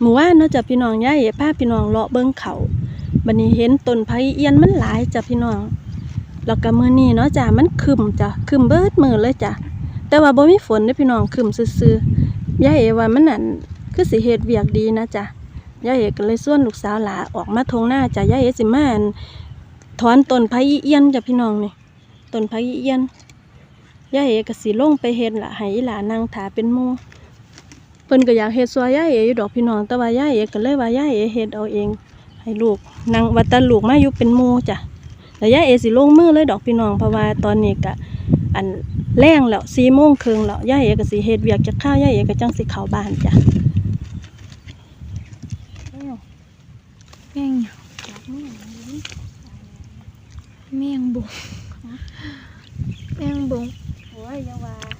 หมู่ว่านเนาะจ้ะพี่น้องย่าเอ๋พาพี่น้องเลาะเบิ่งเขาบัดนี้เห็นต้นไผ่เอียนมันหลายจ้ะพี่น้องแล้วก็มือนี้เนาะจ้ะมันคึมจ้ะคึมเบิดมือเลยจ้ะแต่ว่าบ่มีฝนเด้พี่น้องคึมซื่อๆย่าเอ๋ว่ามันนั่นคือสิเฮ็ดเวียกดีนะจ้ะย่าเอ๋ก็เลยชวนลูกสาวหลาออกมาทงหน้าจ้ะย่าเอ๋สิมาอั่นถอนต้นไผ่เอียนจ้ะพี่น้องนี่ต้นไผ่เอียนย่าเอ๋ก็สิลงไปเฮ็ดล่ะให้หลานั่งถาเป็นหมู่ เพิ่นก็อยากเฮ็ดซอยย่าเอ๋อยู่ดอกพี่น้องแต่ว่าย่าเอ๋ก็เลยว่าย่าเอ๋เฮ็ดเอาเอง ให้ลูกนั่งวัดแตาลูกมาอยู่เป็นหมู่จ้ะแล้วย่าเอ๋สิลงมือเลยดอกพี่น้องเพราะว่าตอนนี้ก็อันแรงแล้ว4โมงครึ่งแล้วย่าเอ๋ก็สิเฮ็ดเวียกจักข้าวย่าเอ๋ก็จังสิเข้าบ้านจ้ะแม่งแม่งบุงแม่งบุงโอ้ยอย่าว่าแม่งบุ๋ม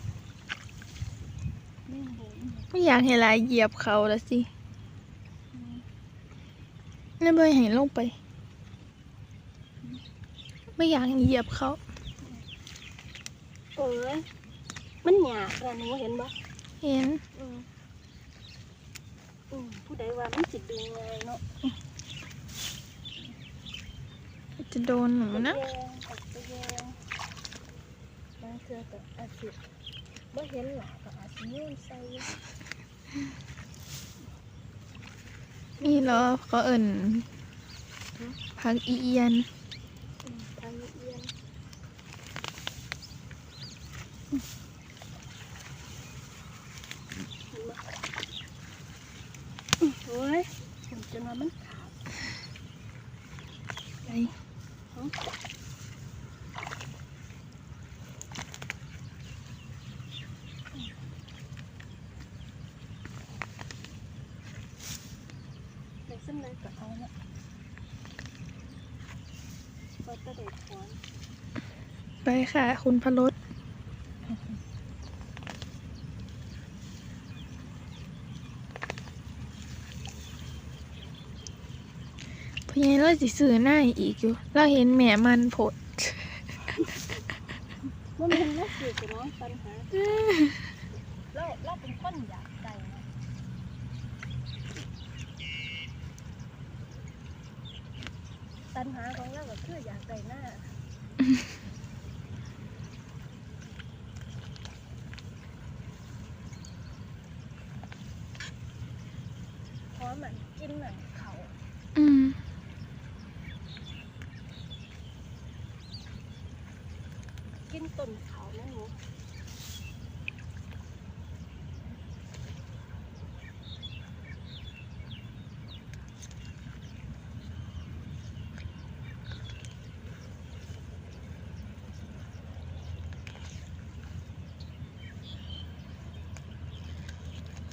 ไม่อยากให้หลายเหยียบเขาละสิแล้วไม่ให้ลงไป ไม่อยากเหยียบเขาเอ้ยมันหยาบอะหนูเห็นบ่เห็นอืมอืมผู้ใดว่ามันสิดึงง่ายเนาะจะโดนหนูนะแยงออกไปแยงบางเทื่อก็อาจสิบ่เห็นหลาก็อาจสิโยนใส่ นี่เหรอเขาเอิ่นพักอีเอียนอืมเอียนเห็นบ่อืมโอ้ยผมจะนอนมันขาว ไป ในเส้นเลยก็เอาละก็จะเด็ดถอน ไปค่ะ คุณพรสพยายเราสิซื้อหน้าให้อีกอยู่ เราเห็นแม่มันผดว่ามันน่าเกลียดจะน้องปัญหาเราเราเป็นคนอยาก ได้นะปัญหาของเราก็คืออยากได้หน้าเพราะมันกินเหมือนเขาอืมกินต้นเขาแม่หนู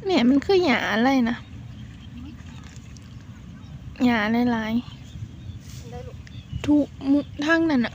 จะสิโยนขึ้นไปเลยแม่มันคือหยาอะไรนะหยาหลายได้ลูกๆทุกมุทั้งนั่นอะ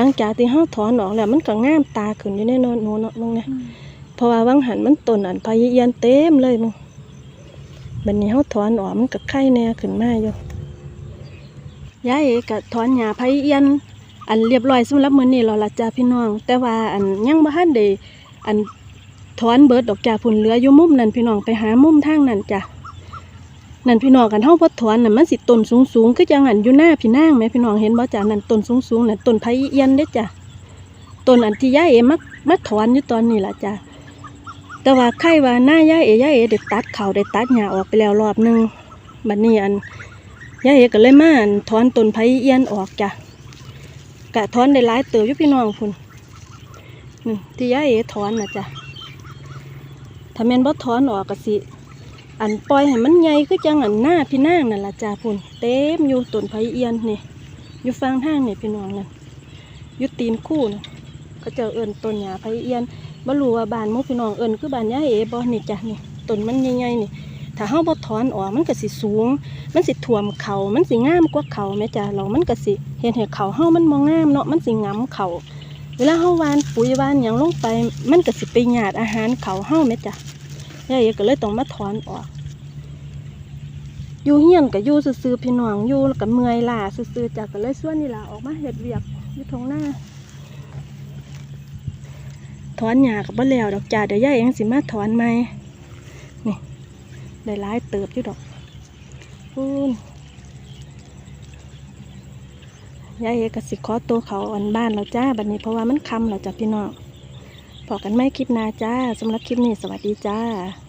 หลังจากที่เฮาถอนออกแล้วมันก็งามตาขึ้นอยู่ในเนอนหนูเนาะมึงนะเพราะว่าวังหันมันต้นอันพายเอียนเต็มเลยมึงบัดนี้เฮาถอนออกมันก็ไข่แน่ขึ้นมาอยู่ยายเอก็ถอนหญ้าไผเอียนอันเรียบร้อยสำหรับมื้อนี้แล้วล่ะจ้าพี่น้อง แต่ว่าอันยังบ่ทันได้อันถอนเบิดดอกจ้าพุ่นเหลืออยู่มุมนั้นพี่น้องไปหามุมทางนั้นจ้ะ นั่นพี่น้องกันเฮาบ่ถอนน่ะมันสิต้นสูงๆคือจังหันอยู่หน้าพี่นางแหมพี่น้องเห็นบ่จ้านั่นต้นสูงๆนั่นต้นไผเอียนเด้จ้ะต้นอันที่ยาเอมามาถอนอยู่ตอนนี้ล่ะจ้ะแต่ว่าใครว่าหน้ายาเอยาเอได้ตัดเขาได้ตัดหญ้าออกไปแล้วรอบหนึงบัดนี้อันยาเอก็เลยมานถอนต้นไผเอียนออกจ้ะกะถอนได้หลายเติบอยู่พี่น้องพุ่นนี่ที่าเอถอนนะจ้ะถ้าแม่นบ่ถอนออกก็สิ อันปล่อยให้มันใหญ่คือจังอันหน้าพี่นางนั่นละจ้ะพุ่นเต็มอยู่ต้นไผ่เอียนนี่อยู่ฟังทางนี่พี่น้องนั่นอยู่ตีนคู่นะเขาเจะเอิ้นต้นหญ้าไผ่เอียนบ่รู้ว่าบานมู่พี่น้องเอิ้นคือบานยาเอ๋บ่นี่จ้ะนี่ต้นมันใหญ่ๆนี่ถ้าเฮาบ่ถอนออกมันก็สิสูง มันสิท่วมเขามันสิงามกว่าเขาแม่จ้ะเรามันก็สิเห็นให้เขาเฮามันบ่งามเนาะมันสิงํเขาเวลาเฮาวานปุ๋ยวานหยังลงไป มันก็สิไปหยาดอาหารเขาเฮาแม่จ้ะ ยายเอก็เลยต้องมาถอนออก อยู่เฮียนก็อยู่ซื่อพี่น้องอยู่แล้วก็เมื่อยล้าซื่อจ้ะก็เลยส่วนนี่ล่ะออกมาเฮ็ดเวียกอยู่ทงหน้าถอนหญ้าก็บ่แล้วดอกจ้ะเดี๋ยวยายเองสิมาถอนใหม่นี่ได้หลายเติบอยู่ดอกพูนยายเอกสิขอตัวเขาอันบ้านเราจ้าบัดนี้เพราะว่ามันคำเราจ้ะพี่น้อง พอกันไม่คลิปหนาจ้าสำหรับคลิปนี้สวัสดีจ้า